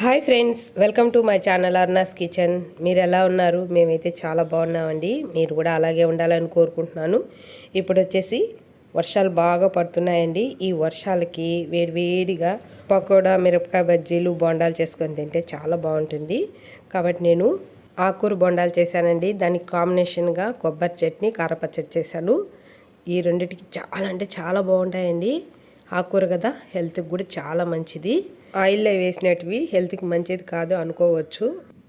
Hi friends welcome to my channel Arna's kitchen. మీరు ఎలా ఉన్నారు? మేమైతే చాలా బాగున్నామండి. మీరు కూడా అలాగే ఉండాలని కోరుకుంటున్నాను. ఇప్పుడు వచ్చేసి వర్షాలు బాగా పడుతున్నాయండి. ఈ వర్షాలకి వేడివేడిగా పకోడా మిరపకాయ బజ్జీలు బొండాలు చేసుకొని తింటే చాలా బాగుంటుంది. కాబట్టి నేను ఆకూర బొండాలు చేశానండి. దానికి కాంబినేషన్గా కొబ్బరి చట్నీ కారపచ్చడి చేశాను. ఈ రెండిటికి చాలా అంటే చాలా బాగుంటాయండి. ఆకుకూర కదా హెల్త్కి కూడా చాలా మంచిది. ఆయిల్లో వేసినటివి హెల్త్కి మంచిది కాదు అనుకోవచ్చు.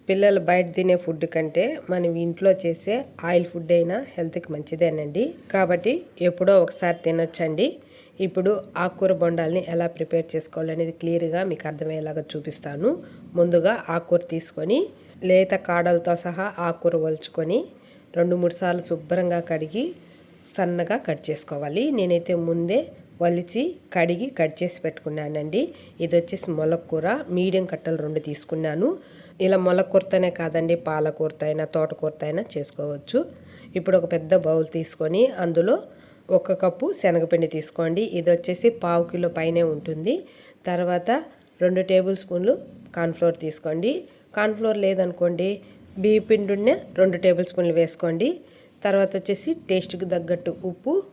పిల్లలు బయట తినే ఫుడ్ కంటే మనం ఇంట్లో చేసే ఆయిల్ ఫుడ్ అయినా హెల్త్కి మంచిదేనండి. కాబట్టి ఎప్పుడో ఒకసారి తినొచ్చండి. ఇప్పుడు ఆకుకూర బొండాల్ని ఎలా ప్రిపేర్ చేసుకోవాలనేది క్లియర్గా మీకు అర్థమయ్యేలాగా చూపిస్తాను. ముందుగా ఆకుకూర తీసుకొని లేత కాడలతో సహా ఆకుకూర వలుచుకొని రెండు మూడు సార్లు శుభ్రంగా కడిగి సన్నగా కట్ చేసుకోవాలి. నేనైతే ముందే వలిచి కడిగి కట్ చేసి పెట్టుకున్నానండి. ఇది వచ్చేసి మొలకూర మీడియం కట్టలు రెండు తీసుకున్నాను. ఇలా మొలకూరతోనే కాదండి పాలకూరత అయినా తోటకూరత అయినా చేసుకోవచ్చు. ఇప్పుడు ఒక పెద్ద బౌల్ తీసుకొని అందులో ఒక కప్పు శనగపిండి తీసుకోండి. ఇది వచ్చేసి పావు కిలో పైనే ఉంటుంది. తర్వాత రెండు టేబుల్ స్పూన్లు కార్న్ఫ్లోర్ తీసుకోండి. కార్న్ఫ్లోర్ లేదనుకోండి బియ్య పిండి రెండు టేబుల్ స్పూన్లు వేసుకోండి. తర్వాత వచ్చేసి టేస్ట్కి తగ్గట్టు ఉప్పు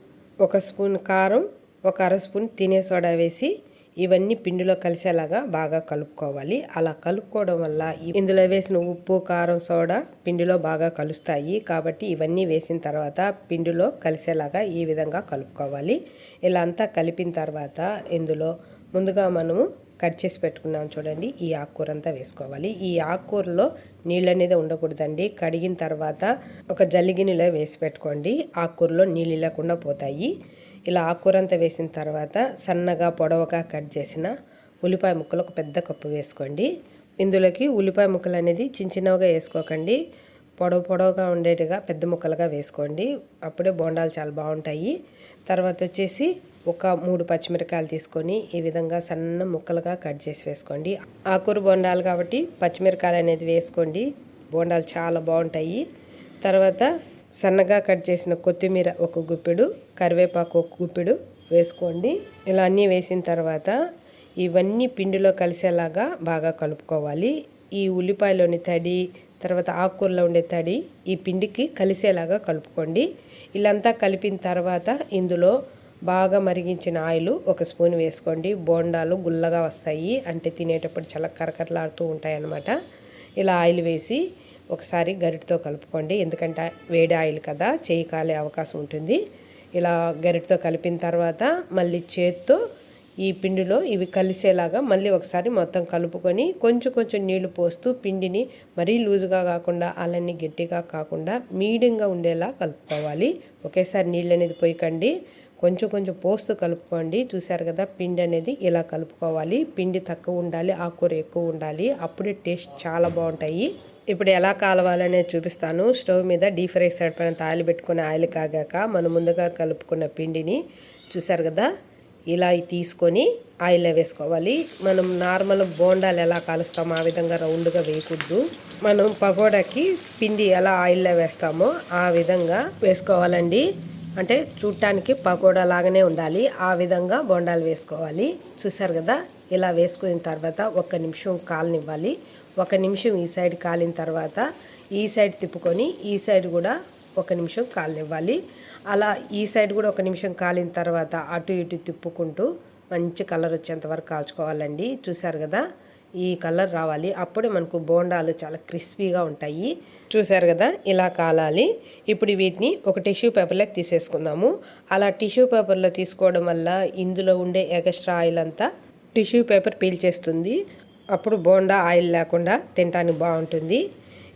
ఒక స్పూన్ కారం ఒక అర స్పూన్ తినే సోడా వేసి ఇవన్నీ పిండిలో కలిసేలాగా బాగా కలుపుకోవాలి. అలా కలుపుకోవడం వల్ల ఇందులో వేసిన ఉప్పు కారం సోడా పిండిలో బాగా కలుస్తాయి. కాబట్టి ఇవన్నీ వేసిన తర్వాత పిండిలో కలిసేలాగా ఈ విధంగా కలుపుకోవాలి. ఇలా అంతా కలిపిన తర్వాత ఇందులో ముందుగా మనము కట్ చేసి పెట్టుకున్నాం చూడండి ఈ ఆకుకూర అంతా వేసుకోవాలి. ఈ ఆకుకూరలో నీళ్ళు అనేది ఉండకూడదండి. కడిగిన తర్వాత ఒక జల్లిగిన్నెలో వేసి పెట్టుకోండి. ఆకుకూరలో నీళ్ళు లేకుండా పోతాయి. ఇలా ఆకుకూరంతా వేసిన తర్వాత సన్నగా పొడవగా కట్ చేసిన ఉల్లిపాయ ముక్కలు ఒక పెద్ద కప్పు వేసుకోండి. ఇందులోకి ఉల్లిపాయ ముక్కలు అనేది చిన్న చిన్నగా వేసుకోకండి. పొడవు పొడవుగా ఉండేట్టుగా పెద్ద ముక్కలుగా వేసుకోండి. అప్పుడే బోండాలు చాలా బాగుంటాయి. తర్వాత వచ్చేసి ఒక మూడు పచ్చిమిరకాయలు తీసుకొని ఈ విధంగా సన్న ముక్కలుగా కట్ చేసి వేసుకోండి. ఆకూర బోండాలు కాబట్టి పచ్చిమిరకాయలు అనేది వేసుకోండి. బోండాలు చాలా బాగుంటాయి. తర్వాత సన్నగా కట్ చేసిన కొత్తిమీర ఒక గుప్పెడు కరివేపాకు ఒక గుప్పెడు వేసుకోండి. ఇలా అన్నీ వేసిన తర్వాత ఇవన్నీ పిండిలో కలిసేలాగా బాగా కలుపుకోవాలి. ఈ ఉల్లిపాయలోని తడి తర్వాత ఆకుకూరలో ఉండే తడి ఈ పిండికి కలిసేలాగా కలుపుకోండి. ఇలాంతా కలిపిన తర్వాత ఇందులో బాగా మరిగించిన ఆయిల్ ఒక స్పూన్ వేసుకోండి. బోండాలు గుల్లగా వస్తాయి. అంటే తినేటప్పుడు చాలా కరకరలాడుతూ ఉంటాయి అన్నమాట ఇలా ఆయిల్ వేసి ఒకసారి గరిటతో కలుపుకోండి. ఎందుకంటే వేడి ఆయిల్ కదా చేయి కాలే అవకాశం ఉంటుంది. ఇలా గరిటతో కలిపిన తర్వాత మళ్ళీ చేత్తో ఈ పిండిలో ఇవి కలిసేలాగా మళ్ళీ ఒకసారి మొత్తం కలుపుకొని కొంచెం కొంచెం నీళ్ళు పోస్తూ పిండిని మరీ లూజుగా కాకుండా అలాన్ని గట్టిగా కాకుండా మీడియంగా ఉండేలా కలుపుకోవాలి. ఒకేసారి నీళ్ళు అనేది పోయకండి. కొంచెం కొంచెం పోస్తూ కలుపుకోండి. చూసారు కదా పిండి అనేది ఇలా కలుపుకోవాలి. పిండి తక్కువ ఉండాలి ఆకుకూర ఎక్కువ ఉండాలి. అప్పుడే టేస్ట్ చాలా బాగుంటాయి. ఇప్పుడు ఎలా కాలవాలనేది చూపిస్తాను. స్టవ్ మీద డీప్ ఫ్రై సైడ్ పైన ఆయిల్ పెట్టుకుని ఆయిల్ కాగాక మనం ముందుగా కలుపుకున్న పిండిని చూసారు కదా ఇలా తీసుకొని ఆయిల్లో వేసుకోవాలి. మనం నార్మల్ బోండాలు ఎలా కాలుస్తామో ఆ విధంగా రౌండ్గా వేయకూడదు. మనం పకోడాకి పిండి ఎలా ఆయిల్లో వేస్తామో ఆ విధంగా వేసుకోవాలండి. అంటే చూడటానికి పకోడా లాగానే ఉండాలి. ఆ విధంగా బోండాలు వేసుకోవాలి. చూసారు కదా ఇలా వేసుకున్న తర్వాత ఒక్క నిమిషం కాలనివ్వాలి. ఒక నిమిషం ఈ సైడ్ కాలిన తర్వాత ఈ సైడ్ తిప్పుకొని ఈ సైడ్ కూడా ఒక నిమిషం కాలనివ్వాలి. అలా ఈ సైడ్ కూడా ఒక నిమిషం కాలిన తర్వాత అటు ఇటు తిప్పుకుంటూ మంచి కలర్ వచ్చేంత వరకు కాల్చుకోవాలండి. చూసారు కదా? ఈ కలర్ రావాలి. అప్పుడే మనకు బోండాలు చాలా క్రిస్పీగా ఉంటాయి. చూసారు కదా? ఇలా కాలాలి. ఇప్పుడు వీటిని ఒక టిష్యూ పేపర్లోకి తీసేసుకుందాము. అలా టిష్యూ పేపర్లో తీసుకోవడం వల్ల ఇందులో ఉండే ఎగస్ట్రా ఆయిల్ అంతా టిష్యూ పేపర్ పీల్చేస్తుంది అప్పుడు బోండా ఆయిల్ లేకుండా తినడానికి బాగుంటుంది.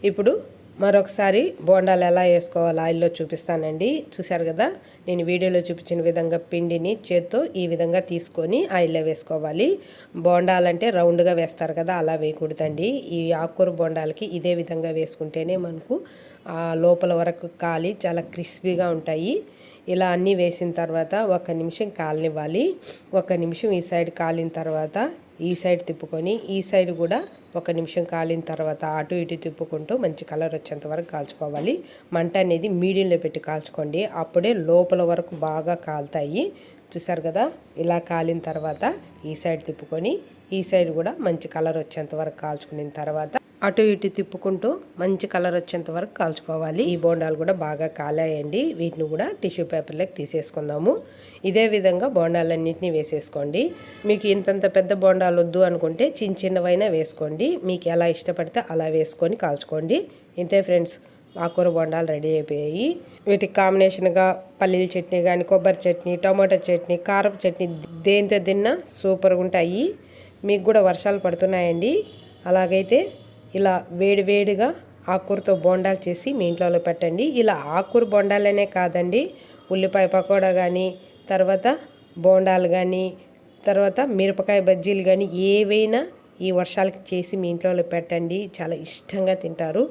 ఇప్పుడు మరొకసారి బోండాలు ఎలా వేసుకోవాలి ఆయిల్లో చూపిస్తానండి. చూశారు కదా? నేను వీడియోలో చూపించిన విధంగా పిండిని చేత్తో ఈ విధంగా తీసుకొని ఆయిల్లో వేసుకోవాలి. బోండాలంటే రౌండ్గా వేస్తారు కదా అలా వేయకూడదండి. ఈ ఆకుకూర బోండాలకి ఇదే విధంగా వేసుకుంటేనే మనకు లోపల వరకు కాలి చాలా క్రిస్పీగా ఉంటాయి. ఇలా అన్నీ వేసిన తర్వాత ఒక నిమిషం కాలనివ్వాలి. ఒక నిమిషం ఈ సైడ్ కాలిన తర్వాత ఈ సైడ్ తిప్పుకొని ఈ సైడ్ కూడా ఒక నిమిషం కాలిన తర్వాత అటు ఇటు తిప్పుకుంటూ మంచి కలర్ వచ్చేంత వరకు కాల్చుకోవాలి. మంట అనేది మీడియంలో పెట్టి కాల్చుకోండి. అప్పుడే లోపల వరకు బాగా కాలుతాయి. చూసారు కదా? ఇలా కాలిన తర్వాత ఈ సైడ్ తిప్పుకొని ఈ సైడ్ కూడా మంచి కలర్ వచ్చేంత వరకు కాల్చుకున్న తర్వాత అటు ఇటు తిప్పుకుంటూ మంచి కలర్ వచ్చేంత వరకు కాల్చుకోవాలి. ఈ బోండాలు కూడా బాగా కాలాయండి. వీటిని కూడా టిష్యూ పేపర్లోకి తీసేసుకుందాము. ఇదే విధంగా బోండాలన్నింటినీ వేసేసుకోండి. మీకు ఇంతంత పెద్ద బోండాలు వద్దు అనుకుంటే చిన్న చిన్నవైనా వేసుకోండి. మీకు ఎలా ఇష్టపడితే అలా వేసుకొని కాల్చుకోండి. ఇంతే ఫ్రెండ్స్ ఆకూర బొండాలు రెడీ అయిపోయాయి. వీటికి కాంబినేషన్గా పల్లీల చట్నీ కానీ కొబ్బరి చట్నీ టమాటో చట్నీ కారపు చట్నీ దేంతో తిన్నా సూపర్గా ఉంటాయి. మీకు కూడా వర్షాలు పడుతున్నాయండి. అలాగైతే ఇలా వేడివేడిగా ఆకుకూరతో బోండాలు చేసి మీ ఇంట్లో పెట్టండి. ఇలా ఆకుకూర బోండాలనే కాదండి ఉల్లిపాయ పకోడా కానీ తర్వాత బోండాలు కానీ తర్వాత మిరపకాయ బజ్జీలు కానీ ఏవైనా ఈ వర్షాలకి చేసి మీ ఇంట్లో పెట్టండి. చాలా ఇష్టంగా తింటారు.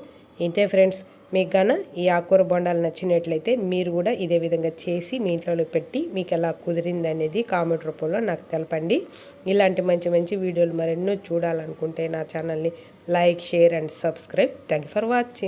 ఇంతే ఫ్రెండ్స్ మీకు గాన ఈ ఆకుకూర బొండాలు నచ్చినట్లయితే మీరు కూడా ఇదే విధంగా చేసి మీ ఇంట్లో పెట్టి మీకు ఎలా కుదిరింది అనేది కామెంట్ రూపంలో నాకు తెలపండి. ఇలాంటి మంచి మంచి వీడియోలు మరెన్నో చూడాలనుకుంటే నా ఛానల్ని like share and subscribe. Thank for watching.